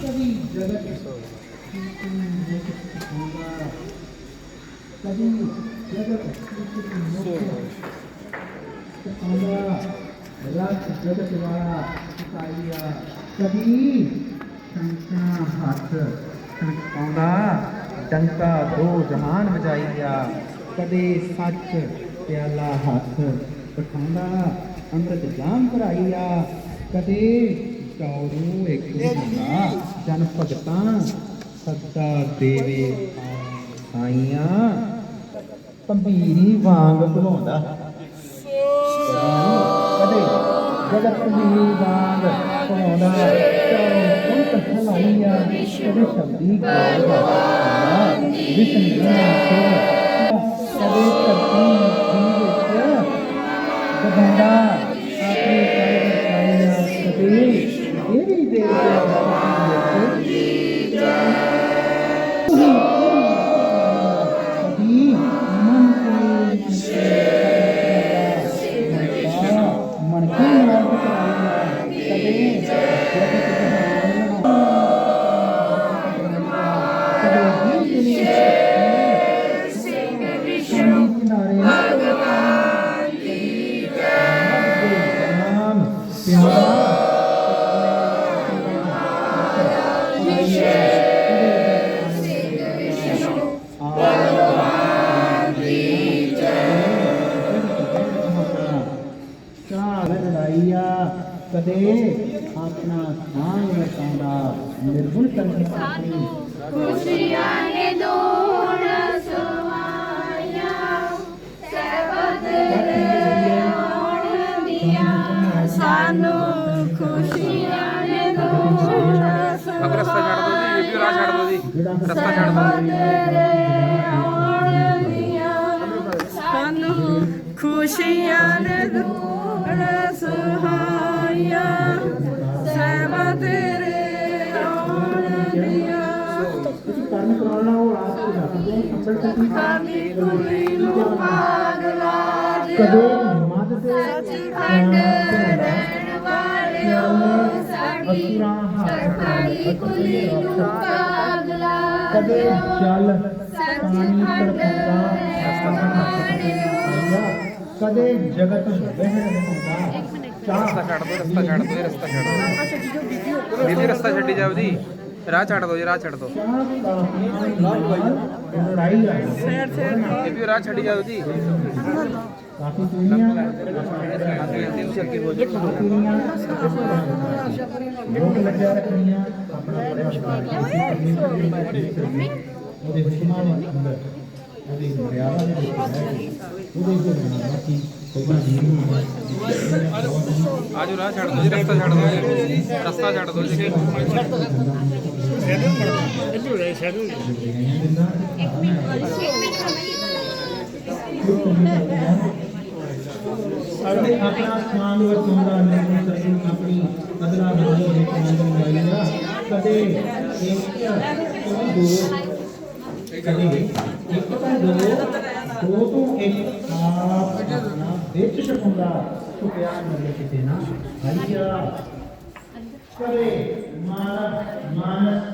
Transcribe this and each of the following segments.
ਕਦੀ ਜਗਤ ਕਦੀ ਜਗਤ ਆਉਂਦਾ ਕਦੀ ਸੰਸਾਰ ਹੱਥ ਆਉਂਦਾ ਡੰਕਾ ਦੋ ਜਹਾਨ ਵਜਾਈਆ ਕਦੇ ਸੱਚ ਪਿਆਲਾ ਹੱਥ ਪਠਾਉਂਦਾ ਅੰਮ੍ਰਿਤ ਜਾਮ ਭਰਾਈਆ ਕਦੇ ਚੌਰੂ ਇੱਕ ਹੁੰਦਾ ਜਨ ਭਗਤਾਂ ਸਦਾ ਦੇਵੇ ਆਈਆਂ। ਪੰਬੀਰੀ ਵਾਂਗ ਘੁਮਾਉਂਦਾ। ਕਦੇ ਜਗਤ ਪੰਬੀਰੀ ਵਾਂਗ ਘੁਮਾਉਂਦਾ ਚਾਰੋਂ ਸੰਤ ਹਲਾਈਆਂ ਕਦੇ ਸ਼ਬਦੀ ਗਾਉਂਦਾ ਵਿਸ਼ਨ ਗੁਰੂ ਕਦੇ ਧਰਤੀ ਕਦੇ ਆਪਣਾ ਸਾਂਝ ਵਟਾਉਂਦਾ ਨਿਰਗੁਣ ਕੰਠ ਆਪਣੀ ਖੁਸ਼ੀਆਂ ਨੇ ਦੂਰ ਸਵਾਈਆਂ, ਸਬਦ ਆਉਣ ਦੀਆਂ। ਸਾਨੂੰ ਖੁਸ਼ੀਆਂ ਨੇ ਦੂਰ ਅਬ ਰਸਤਾ ਛੱਡ ਦੋ ਜੀ ਇਹ ਵੀ ਛੱਡ ਦੋ ਜੀ ਰਸਤਾ ਛੱਡ ਦੋ ਸਾਨੂੰ ਖੁਸ਼ੀਆਂ ਨੇ ਦੂਰ ਸੁਹਾਈਆਂ ਸਭ ਤੇਰੇ ਆਉਣ ਦੀਆਂ। ਕਰਨ ਕਰਾਉਣਾ ਉਹ ਆਪ ਤੋਂ ਰੱਖਦੇ ਅੰਬਰ ਤੱਕ ਸਾਡੀ ਕੁੜੀ ਨੂੰ ਪਾਗਲਾ ਕਦੇ ਮਦ ਦੇ ਸੱਚਖੰਡ ਰਹਿਣ ਵਾਲਿਓ ਸਾਡੀ ਸਾਡੀ ਕੁੜੀ ਨੂੰ ਪਾਗਲਾ ਕਦੇ ਪਾਣੀ ਸੱਚਖੰਡ ਤੜਪਦਾ ਕਦੇ ਜਗਤ ਵਹਿਣ ਹੁੰਦਾ। ਰਸਤਾ ਛੱਡ ਦੋ ਰਸਤਾ ਛੱਡ ਦੋ ਰਸਤਾ ਛੱਡ ਦੋ ਬੀਬੀ ਰਸਤਾ ਛੱਡੀ ਜਾਓ ਜੀ। ਰਾਹ ਛੱਡ ਦੋ ਜੀ ਰਾਹ ਛੱਡ ਦੋ ਇਹ ਵੀ ਰਾਹ ਛੱਡੀ ਜਾਓ ਜੀ। ਕਾਫੀ ਦੁਨੀਆ ਅੱਗੇ ਹੋ ਜੀ ਲੋਕ ਲੱਗਿਆ ਰੱਖਣੀਆਂ ਆਪਣਾ ਉਹਦੇ ਦੇ ਅੰਦਰ। ਉਹਦੀ ਮਰਿਆਦਾ ਦੇ ਵਿੱਚ ਉਹਦੇ ਜੋ ਬਾਕੀ ਆਜੋ ਰਾਹ ਛੱਡ ਦੋ ਜੀ, ਰਸਤਾ ਛੱਡ ਦੋ ਜੀ। ਰਸਤਾ ਛੱਡ ਦੋ ਜੀ। ਸਾਡੇ ਆਪਣਾ ਸਮਾਨ ਵਰਤੋਂਦਾ ਨਹੀਂ ਸਕੇ ਆਪਣੀ ਅਦਲਾ ਬਦਲੀ ਦੇ ਕਾਨੂੰਨ ਲਾਈਆ ਕਦੇ ਇੱਕ ਦੋ ਕਦੇ ਇੱਕ ਦੋ ਦੋ ਤੋਂ ਇੱਕ ਆਪ నేర్చుకుండా ప్రయాణం మొదలుపెట్టిన అయ్యా సరే మాన మానస్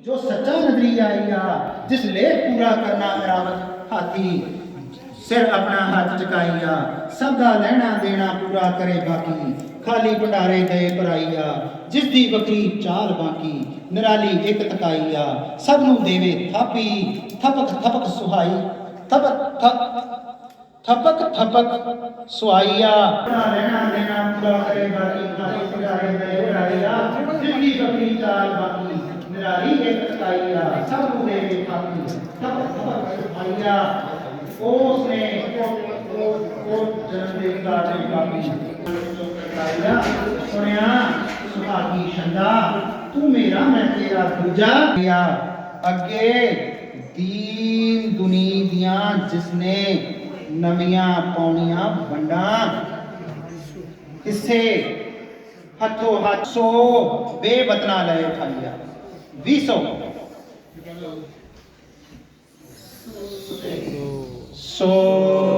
जो सच्चा नजरिया आया जिस लेख पूरा करना अरावत हाथी ਸਿਰ ਆਪਣਾ ਹੱਥ ਚੁਕਾਈਆ, ਸਭ ਦਾ ਲੈਣਾ ਦੇਣਾ ਪੂਰਾ ਕਰੇ ਬਾਕੀ। ਖਾਲੀ ਭੰਡਾਰੇ ਗਏ ਭਰਾਈਆ, ਜਿਸ ਦੀ ਬਕਰੀ ਚਾਰ ਬਾਕੀ, ਨਿਰਾਲੀ ਇੱਕ ਤਕਾਈਆ। ਸਭ ਨੂੰ ਦੇਵੇ ਥਾਪੀ, ਥਪਕ ਥਪਕ ਸੁਹਾਈ, ਥਪਕ ਥਪਕ ਥਪਕ ਸੁਹਾਈਆ। ਲੈਣਾ ਦੇਣਾ ਪੂਰਾ ਕਰੇ ਬਾਕੀ, ਖਾਲੀ ਭੰਡਾਰੇ ਗਏ ਭਰਾਈਆ, ਜਿਸ ਦੀ ਬਕਰੀ ਚਾਰ ਬਾਕੀ, ਨਿਰਾਲੀ ਇੱਕ ਤਕਾਈਆ। ਸਭ ਨੂੰ ਦੇਵੇ ਥਾਪੀ, ਥਪਕ ਥਪਕ ਸੁਹਾਈਆ। اس نے جنم دیوتا نے کافی سنیا سہاگی شندا تو میرا میں تیرا دوجا۔ یا اگے دین دنی دیاں جس نے نمیاں پونیاں بنڈاں اسے ہتھو ہاتھ سو بے وطنا لے اٹھا لیا۔ بھی سو So.